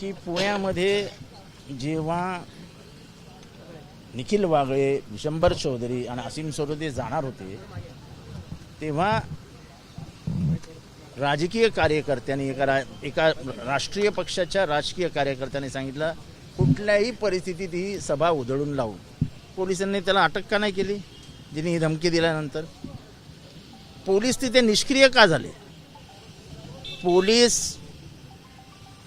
की पुण्यामध्ये जेव्हा निखिल वागळे शंभर चौधरी आणि असीम सरोदे जाणार होते तेव्हा राजकीय कार्यकर्त्यांनी एका रा एका राष्ट्रीय पक्षाच्या राजकीय कार्यकर्त्यांनी सांगितलं कुठल्याही परिस्थितीत ही सभा उधळून लावू. पोलिसांनी त्याला अटक का नाही केली? जिने ही धमकी दिल्यानंतर. पोलीस तिथे निष्क्रिय का झाले? पोलीस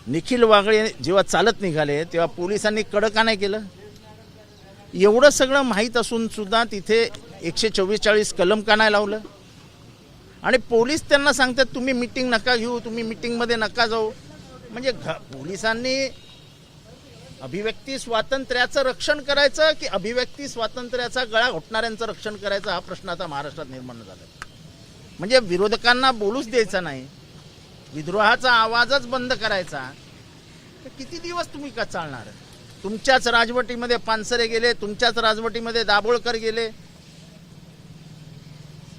निखिल वागळे जेव्हा चालत निघाले तेव्हा पोलिसांनी कडक का नाही केलं? एवढं सगळं माहीत असून सुद्धा तिथे एकशे चव्वेचाळीस कलम का नाही लावलं? आणि पोलीस त्यांना सांगतात तुम्ही मिटिंग नका घेऊ तुम्ही मिटिंगमध्ये नका जाऊ. म्हणजे घ पोलिसांनी अभिव्यक्ती स्वातंत्र्याचं रक्षण करायचं की अभिव्यक्ती स्वातंत्र्याचा गळा घोटणाऱ्यांचं रक्षण करायचं हा प्रश्न आता महाराष्ट्रात निर्माण झाला म्हणजे विरोधकांना बोलूच द्यायचा नाही. विद्रोहाचा आवाजच बंद करायचा. तर किती दिवस तुम्ही का चालणार? तुमच्याच राजवटीमध्ये पानसरे गेले तुमच्याच राजवटीमध्ये दाभोळकर गेले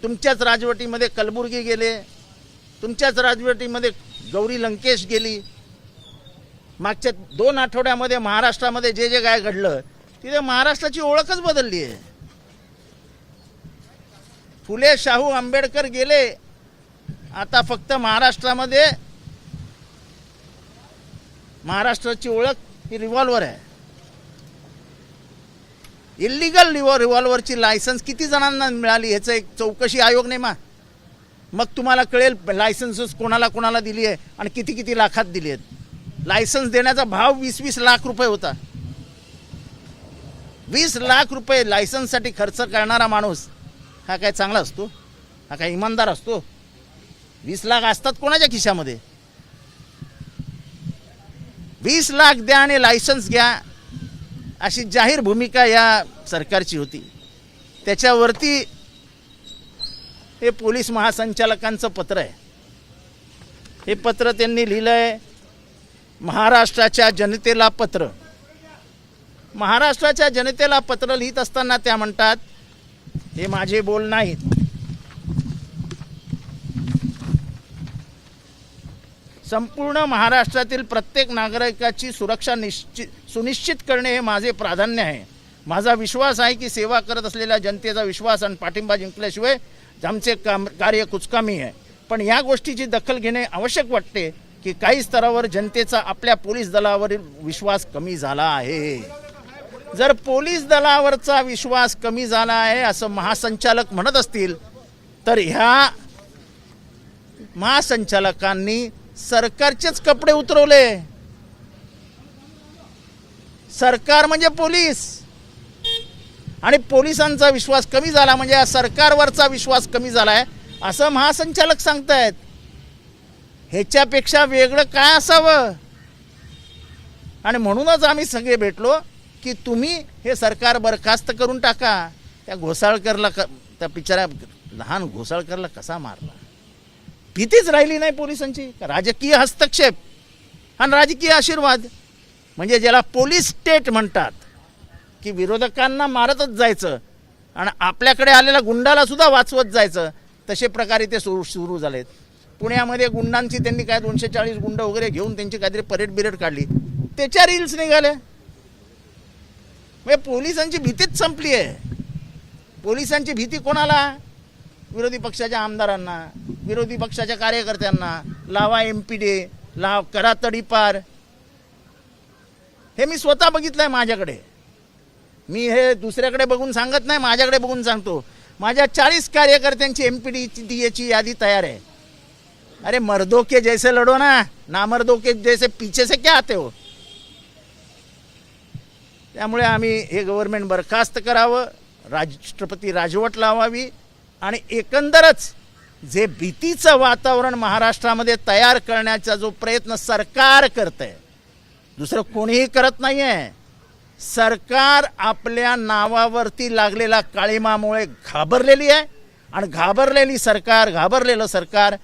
तुमच्याच राजवटीमध्ये कलबुर्गी गेले तुमच्याच राजवटीमध्ये गौरी लंकेश गेली. मागच्या दोन आठवड्यामध्ये महाराष्ट्रामध्ये जे जे काय घडलं तिथे महाराष्ट्राची ओळखच बदलली आहे. फुले शाहू आंबेडकर गेले आता फक्त महाराष्ट्रामध्ये महाराष्ट्राची ओळख ही रिव्हॉल्वर आहे. इल्लिगल रिव्हॉ रिव्हॉल्वरची लायसन्स किती जणांना मिळाली ह्याचं एक चौकशी आयोग नेमा. मग तुम्हाला कळेल लायसन्सेस कोणाला कोणाला दिली आहे आणि किती किती लाखात दिली आहेत. लायसन्स देण्याचा भाव वीस वीस लाख रुपये होता. वीस लाख रुपये लायसन्ससाठी खर्च करणारा माणूस हा काय चांगला असतो? हा काय इमानदार असतो? वीस लाख असतात कोणाच्या खिशामध्ये? वीस लाख द्या आणि लायसन्स घ्या अशी जाहीर भूमिका या सरकारची होती. त्याच्यावरती हे पोलीस महासंचालकांचं पत्र आहे. हे पत्र त्यांनी लिहिलं आहे महाराष्ट्राच्या जनतेला पत्र. महाराष्ट्राच्या जनतेला पत्र लिहित असताना त्या म्हणतात हे माझे बोल नाहीत. संपूर्ण महाराष्ट्रातील प्रत्येक नागरिकाची सुरक्षा निश्चित सुनिश्चित करणे हे माझे प्राधान्य आहे. माझा विश्वास आहे की सेवा करत असलेल्या जनतेचा विश्वास आणि पाठिंबा जिंकल्याशिवाय आमचे काम कार्य कुचकामी आहे. पण या गोष्टीची दखल घेणे आवश्यक वाटते की काही स्तरावर जनतेचा आपल्या पोलीस दलावरील विश्वास कमी झाला आहे. जर पोलीस दलावरचा विश्वास कमी झाला आहे असं महासंचालक म्हणत असतील तर ह्या महासंचालकांनी सरकारचेच कपडे उतरवले. सरकार म्हणजे पोलीस. आणि पोलिसांचा विश्वास कमी झाला म्हणजे या सरकारवरचा विश्वास कमी झालाय असं महासंचालक सांगतायत. ह्याच्यापेक्षा वेगळं काय असावं? आणि म्हणूनच आम्ही सगळे भेटलो की तुम्ही हे सरकार बरखास्त करून टाका. त्या घोसाळकरला क त्या बिचाऱ्या लहान घोसाळकरला कसा मारला? भीतीच राहिली नाही पोलिसांची. राजकीय हस्तक्षेप आणि राजकीय आशीर्वाद. म्हणजे ज्याला पोलीस स्टेट म्हणतात की विरोधकांना मारतच जायचं आणि आपल्याकडे आलेल्या गुंडाला सुद्धा वाचवत जायचं तसे प्रकारे ते सुरू सुरू झालेत. पुण्यामध्ये गुंडांची त्यांनी काय दोनशे चाळीस गुंड वगैरे घेऊन त्यांची काहीतरी परेड बिरेड काढली. त्याच्या रील्स निघाल्या. म्हणजे पोलिसांची भीतीच संपली आहे. पोलिसांची भीती कोणाला? विरोधी पक्षाच्या आमदारांना. विरोधी पक्षाच्या कार्यकर्त्यांना लावा एम पी डे लाव करा तडीपार. हे मी स्वतः बघितलं आहे माझ्याकडे. मी हे दुसऱ्याकडे बघून सांगत नाही माझ्याकडे बघून सांगतो. माझ्या चाळीस कार्यकर्त्यांची एम पी डी एची यादी तयार आहे. अरे मर्दोके जैसे लढो ना नामर्दो के जैसे पीछे से क्या आते हो? त्यामुळे आम्ही हे गव्हर्नमेंट बरखास्त करावं राष्ट्रपती राजवट लावावी आणि एकंदरच जे भीतीचं वातावरण महाराष्ट्रामध्ये तयार करण्याचा जो प्रयत्न सरकार करत आहे दुसरं कोणीही करत नाही आहे सरकार आपल्या नावावरती लागलेला काळीमामुळे घाबरलेली आहे आणि घाबरलेली सरकार घाबरलेलं सरकार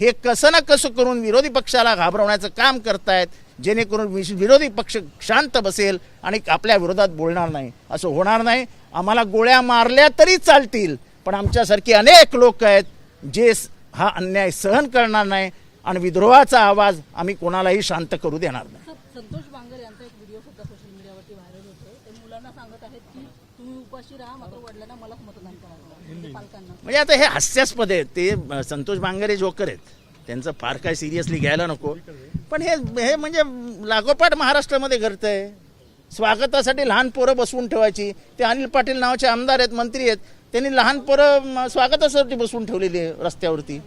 हे कसं ना कसं करून विरोधी पक्षाला घाबरवण्याचं काम करतायत जेणेकरून विश- विरोधी पक्ष शांत बसेल आणि आपल्या विरोधात बोलणार नाही. असं होणार नाही. आम्हाला गोळ्या मारल्या तरी चालतील पण आमच्यासारखी अनेक लोक आहेत जे हा अन्याय सहन करणार नाही आणि विद्रोहाचा आवाज आम्ही कोणालाही शांत करू देणार नाही. संतोष बांगर यांचा एक व्हिडिओ सुद्धा सोशल मीडियावरती व्हायरल होतोय. ते मुलांना सांगत आहेत की तुम्ही उपाशी राहा मात्र वडिलांना मलाच मतदान करावं म्हणजे पालकांना. म्हणजे आता हे हास्यास्पद आहे ते संतोष बांगरे जोकर आहेत. त्यांचं फार काय सिरियसली घ्यायला नको. पण हे हे म्हणजे लागोपाठ महाराष्ट्रामध्ये घडतंय. स्वागतासाठी लहान पोरं बसवून ठेवायची. ते अनिल पाटील नावाचे आमदार आहेत मंत्री आहेत. त्यांनी लहान पोरं स्वागतासाठी बसवून ठेवलेली आहे रस्त्यावरती.